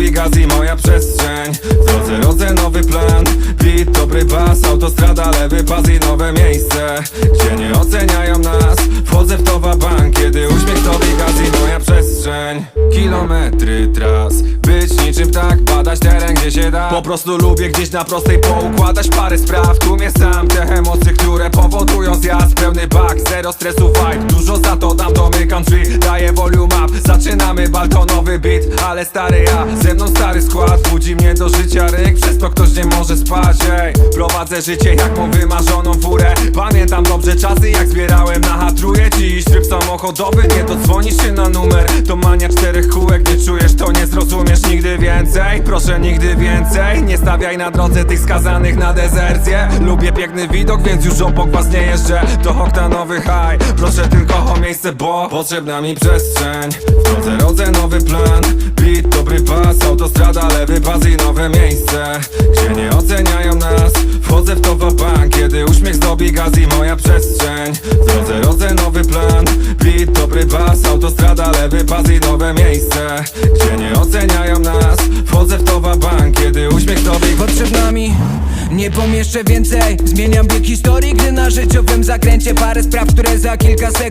zdobi gaz i moja przestrzeń. W drodze rodzę nowy plan. Beat, dobry bas, autostrada, lewy pas i nowe miejsce. Gdzie nie oceniają nas Wchodzę w towa bank, kiedy uśmiech zdobi gaz i moja przestrzeń. Kilometry tras Być niczym tak, badać teren gdzie się da. Po prostu lubię gdzieś na prostej poukładać parę spraw. Tu mnie sam, te emocje, Bak, zero stresu vibe. Dużo za to dam, domykam drzwi Daję volume up, zaczynamy baltonowy beat Ale stary ja, ze mną stary skład. Budzi mnie do życia ryk, przez to ktoś nie może spać ej. Prowadzę życie jak tą wymarzoną furę. Pamiętam dobrze czasy jak zbierałem samochodowy, nie dodzwonisz się na numer. To mania czterech kółek, nie czujesz to nie zrozumiesz nigdy więcej. Proszę nigdy więcej, nie stawiaj na drodze tych skazanych na dezercję. Lubię piękny widok, więc już obok was nie jeżdżę. To oktanowy high, proszę tylko o miejsce, bo Potrzebna mi przestrzeń, w drodze rodzę nowy plan. Beat, dobry pas, autostrada, lewy pas i nowe miejsce. Gdzie nie oceniają nas, wchodzę w towa bank. Kiedy uśmiech zdobi gaz i moja przestrzeń. W drodze rodzę nowy plan Beat, dobry bas, autostrada, lewy pas i nowe miejsce. Gdzie nie oceniają nas, wchodzę w towa bank. Kiedy uśmiech zdobi Potrzebna mi nie pomieszczę więcej. Zmieniam bieg historii, gdy na życiowym zakręcie Parę spraw, które za kilka sekund